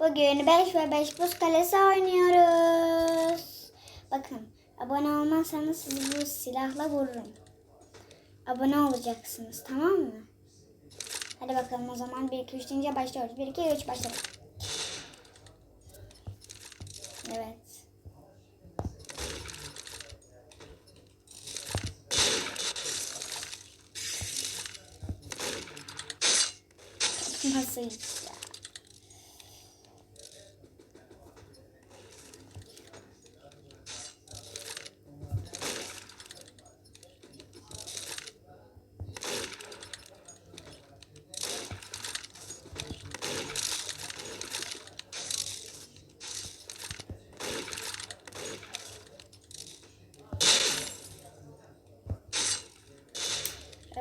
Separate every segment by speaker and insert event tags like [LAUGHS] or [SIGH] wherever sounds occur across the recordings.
Speaker 1: Bugün 5 ve 5 buz kalesi oynuyoruz. Bakın abone olmazsanız sizi bu silahla vururum. Abone olacaksınız tamam mı? Hadi bakalım o zaman 1 2 3 deyince başlıyoruz. 1 2 3 başlayalım. Evet. Nasıl işte?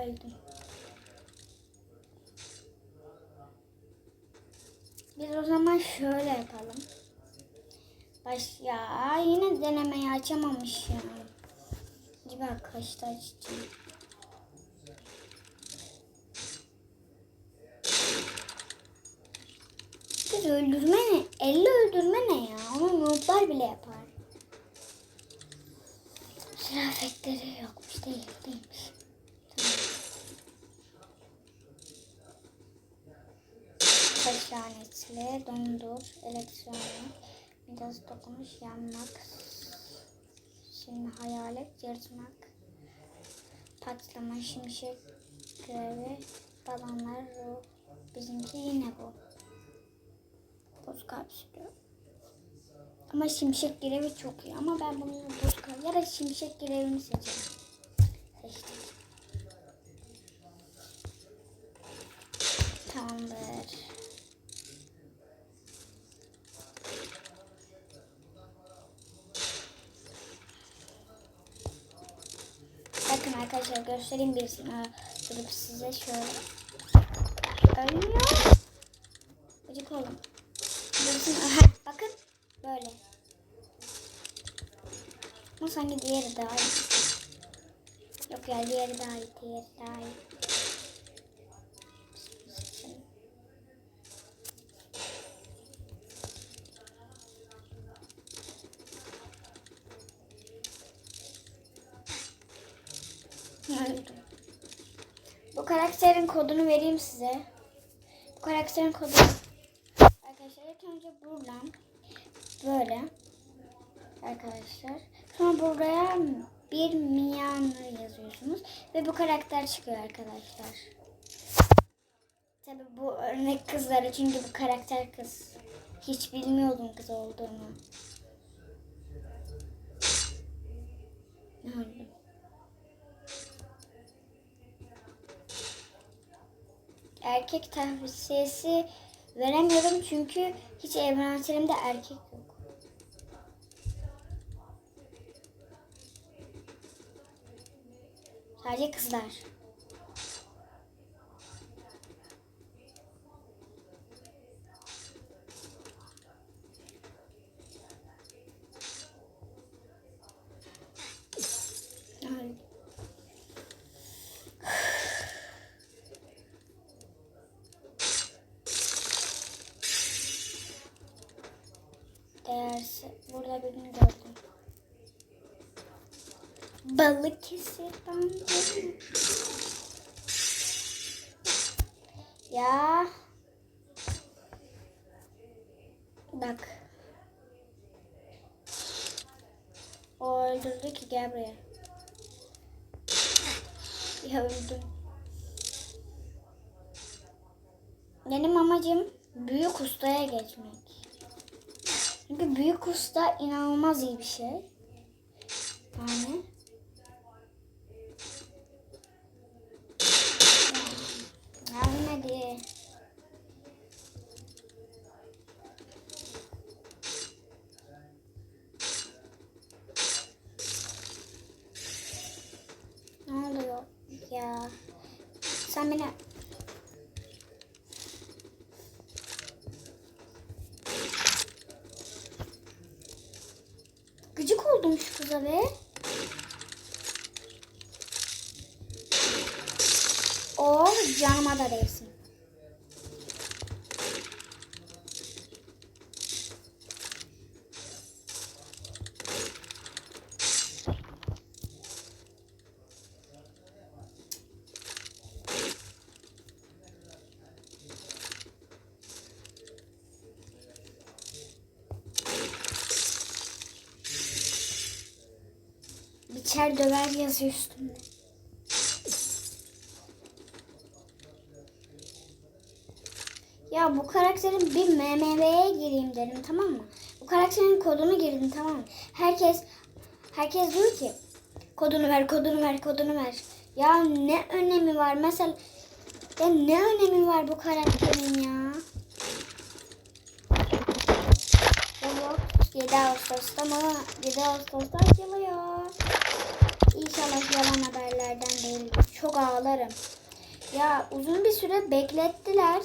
Speaker 1: Öldüm. Biz o zaman şöyle yapalım. Baş ya yine denemeyi açamamış ya. Acaba kaçta açacağım? Biz öldürme ne? 50 öldürme ne ya? Onu nooblar bile yapar. Silah efektleri yokmuş değil değilmiş. Taş lanetli, dondur, elektronik, midas dokunuş, yanmak, şimdi hayalet, yırtmak, patlama, şimşek, görevi, balonlar, ruh. Bizimki yine bu. Buz kapsülü. Ama şimşek görevi çok iyi. Ama ben bunu buz kapsülü ya da şimşek görevini seçeceğim. Seçtim. Tamamdır. Bakın arkadaşlar göstereyim birisini. Ha, Durup size şöyle. Ölmüyor. Gıcık oğlum. Birisini, bakın böyle. Ama sanki diğeri daha iyi. Yok ya diğeri daha iyi. Diğeri daha iyi. Bu karakterin kodunu vereyim size. Bu karakterin kodu arkadaşlar ilk önce buradan böyle arkadaşlar. Sonra buraya bir Miyan'ı yazıyorsunuz ve bu karakter çıkıyor arkadaşlar. Tabi bu örnek kızları çünkü bu karakter kız. Hiç bilmiyordum kız olduğunu. Öldüm. Erkek tavsiyesi veremiyorum çünkü hiç evrenselimde erkek yok. Sadece kızlar. Değerse burada birini gördüm. Balık kesirden Ya. Bak. O öldürdü ki gel buraya. Ya öldüm. Benim amacım büyük ustaya geçmek. Çünkü büyük usta inanılmaz iyi bir şey. Yani. Gelmedi. Ne oluyor ya? Sen beni Gıcık be. O canıma da değsin. Geçer döver yazıyor üstünde. Ya bu karakterin bir MMV'ye gireyim dedim tamam mı? Bu karakterin kodunu girdim tamam mı? Herkes herkes diyor ki kodunu ver, kodunu ver, kodunu ver. Ya ne önemi var? Mesela ya ne önemi var bu karakterin ya? Roblox 7 Ağustos'ta ama 7 Ağustos'ta açılıyor. İnşallah yalan haberlerden değil. Çok ağlarım. Ya uzun bir süre beklettiler.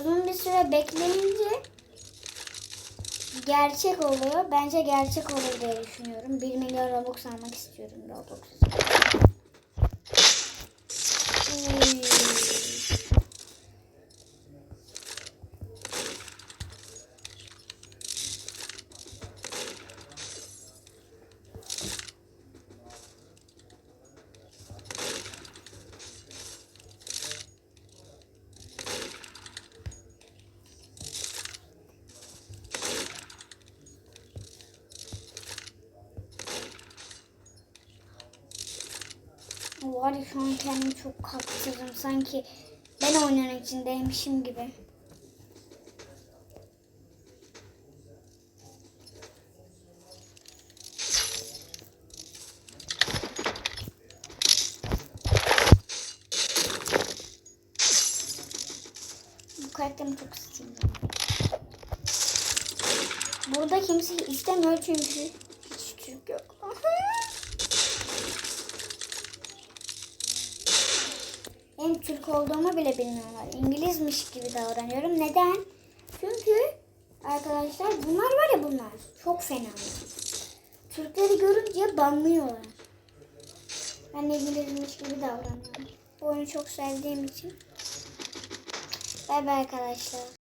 Speaker 1: Uzun bir süre bekleyince gerçek oluyor. Bence gerçek olur diye düşünüyorum. 1 milyon Robux almak istiyorum Robux. Uy. Var ya şu an kendimi çok kaptırdım. Sanki ben oyunun içindeymişim gibi. Bu karakterimi çok istiyorum. Burada kimse istemiyor çünkü hiç Türk yok. [LAUGHS] Benim Türk olduğumu bile bilmiyorlar. İngilizmiş gibi davranıyorum. Neden? Çünkü arkadaşlar bunlar var ya bunlar. Çok fena. Türkleri görünce banlıyorlar. Ben İngilizmiş gibi davranıyorum. Bu oyunu çok sevdiğim için. Bay bay arkadaşlar.